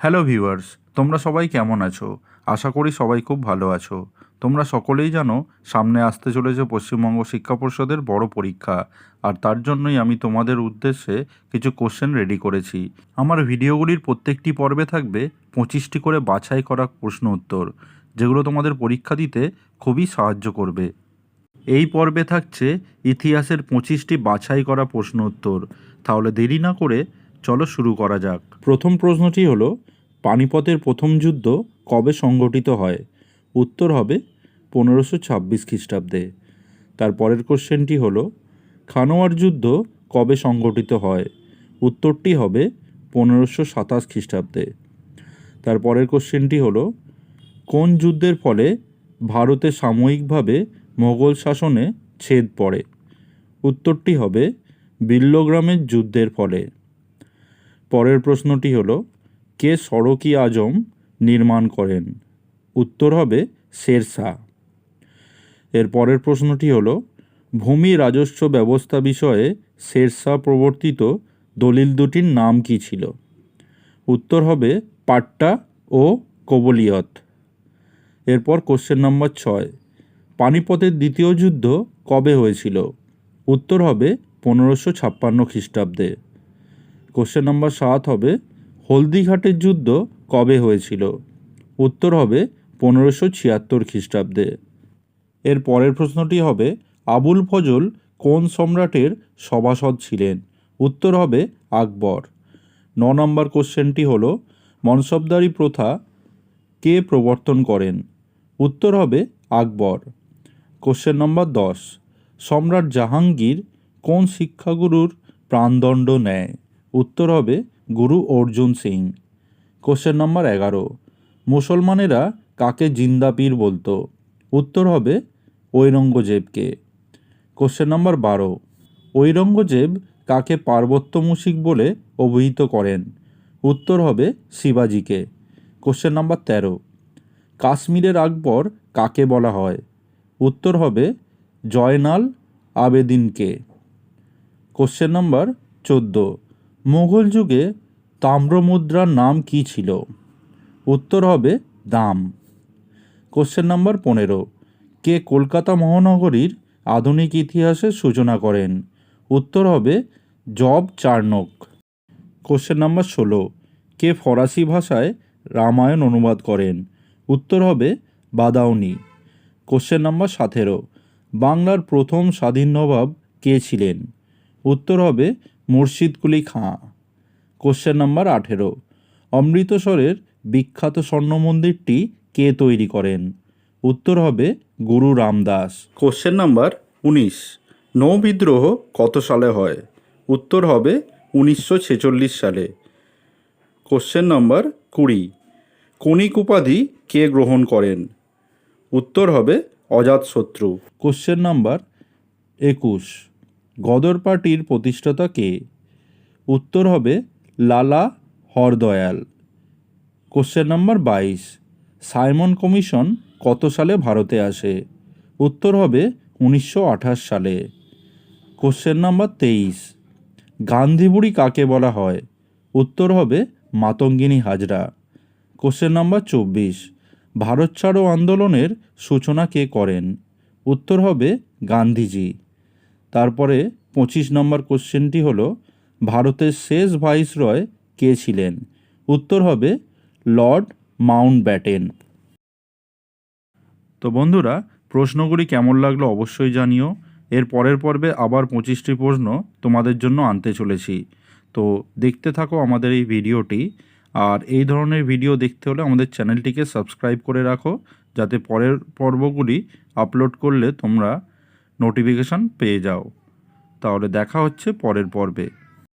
Hello viewers তোমরা সবাই কেমন আছো? আশা করি সবাই খুব ভালো আছো। তোমরা সকলেই জানো, সামনে আসতে চলেছে পশ্চিমবঙ্গ শিক্ষা পর্ষদের বড় পরীক্ষা। আর তার জন্যই আমি তোমাদের উদ্দেশ্যে কিছু কোশ্চেন রেডি করেছি। আমার ভিডিওগুলির প্রত্যেকটি পর্বে থাকবে পঁচিশটি করে বাছাই করা প্রশ্ন উত্তর, যেগুলো তোমাদের পরীক্ষা দিতে খুবই সাহায্য করবে। এই পর্বে থাকছে ইতিহাসের পঁচিশটি বাছাই করা প্রশ্ন উত্তর। তাহলে দেরি না করে চলো শুরু করা যাক। প্রথম প্রশ্নটি হলো, পানিপথের প্রথম যুদ্ধ কবে সংগঠিত হয়? উত্তর হবে পনেরোশো ছাব্বিশ খ্রিস্টাব্দে। তার পরের কোশ্চেনটি হলো, খানোয়ার যুদ্ধ কবে সংগঠিত হয়? উত্তরটি হবে পনেরোশো সাতাশ খ্রিস্টাব্দে। তার পরের কোশ্চেনটি হলো, কোন যুদ্ধের ফলে ভারতে সাময়িকভাবে মোগল শাসনে ছেদ পড়ে? উত্তরটি হবে বিল্লগ্রামের যুদ্ধের ফলে। পরের প্রশ্নটি হল, কে সড়কি আজম নির্মাণ করেন? উত্তর হবে শেরশাহ। এর পরের প্রশ্নটি হল, ভূমি রাজস্ব ব্যবস্থা বিষয়ে শেরশাহ প্রবর্তিত দলিল দুটির নাম কী ছিল? উত্তর হবে পাট্টা ও কবলিয়ত। এরপর কোশ্চেন নম্বর ছয়, পানিপথের দ্বিতীয় যুদ্ধ কবে হয়েছিল? উত্তর হবে পনেরোশো ছাপ্পান্ন খ্রিস্টাব্দে। কোশ্চেন নম্বর সাত হবে, হলদিঘাটের যুদ্ধ কবে হয়েছিল? উত্তর হবে পনেরোশো ছিয়াত্তর খ্রিস্টাব্দে। এর পরের প্রশ্নটি হবে, আবুল ফজল কোন সম্রাটের সভাসদ ছিলেন? উত্তর হবে আকবর। ন নম্বর কোশ্চেনটি হলো, মনসবদারি প্রথা কে প্রবর্তন করেন? উত্তর হবে আকবর। কোশ্চেন নম্বর দশ, সম্রাট জাহাঙ্গীর কোন শিক্ষাগুরুর প্রাণদণ্ড নেয়? উত্তর হবে গুরু অর্জুন সিং। কোশ্চেন নম্বর এগারো। মুসলমানেরা কাকে জিন্দা পীর বলতো? উত্তর হবে ঔরঙ্গজেবকে। কোশ্চেন নম্বর বারো। ঔরঙ্গজেব কাকে পার্বত্য মুশিক বলে অভিহিত করেন? উত্তর হবে শিবাজিকে। কোশ্চেন নম্বর তেরো। কাশ্মীরের আকবর কাকে বলা হয়? উত্তর হবে জয়নাল আবেদিনকে। কোশ্চেন নম্বর চোদ্দ। মুঘল যুগে তাম্রমুদ্রার নাম কী ছিল? উত্তর হবে দাম। কোশ্চেন নম্বর পনেরো। কে কলকাতা মহানগরীর আধুনিক ইতিহাসের সূচনা করেন? উত্তর হবে জব চার্নক কোশ্চেন নম্বর ষোলো। কে ফরাসি ভাষায় রামায়ণ অনুবাদ করেন? উত্তর হবে বাদাউনি। কোশ্চেন নম্বর সতেরো। বাংলার প্রথম স্বাধীন নবাব কে ছিলেন? উত্তর হবে মুর্শিদ কুলি খাঁ। কোশ্চেন নম্বর আঠেরো। অমৃতসরের বিখ্যাত স্বর্ণ মন্দিরটি কে তৈরি করেন? উত্তর হবে গুরু রামদাস। কোশ্চেন নাম্বার উনিশ। নৌ বিদ্রোহ কত সালে হয়? উত্তর হবে উনিশশো ছেচল্লিশ সালে। কোশ্চেন নম্বর কুড়ি। কণিক উপাধি কে গ্রহণ করেন? উত্তর হবে অজাতশত্রু। কোশ্চেন নাম্বার একুশ। গদর পার্টির প্রতিষ্ঠাতা কে উত্তর হবে লালা হরদয়াল। কোশ্চেন নাম্বার বাইশ। সাইমন কমিশন কত সালে ভারতে আসে? উত্তর হবে উনিশশো আঠাশ সালে। কোশ্চেন নাম্বার তেইশ। গান্ধীবুড়ি কাকে বলা হয়? উত্তর হবে মাতঙ্গিনী হাজরা। কোশ্চেন নাম্বার চব্বিশ। ভারত ছাড়ো আন্দোলনের সূচনা কে করেন? উত্তর হবে গান্ধীজি। তারপরে পঁচিশ নম্বর কোশ্চেনটি হল, ভারতের শেষ ভাইসরয় কে ছিলেন? উত্তর হবে লর্ড মাউন্ট ব্যাটেন তো বন্ধুরা, প্রশ্নগুলি কেমন লাগল অবশ্যই জানিও। এর পরের পর্বে আবার পঁচিশটি প্রশ্ন তোমাদের জন্য আনতে চলেছি। তো দেখতে থাকো আমাদের এই ভিডিওটি, আর এই ধরনের ভিডিও দেখতে হলে আমাদের চ্যানেলটিকে সাবস্ক্রাইব করে রাখো, যাতে পরের পর্বগুলি আপলোড করলে তোমরা নোটিফিকেশান পেয়ে যাও। তাহলে দেখা হচ্ছে পরের পর্বে।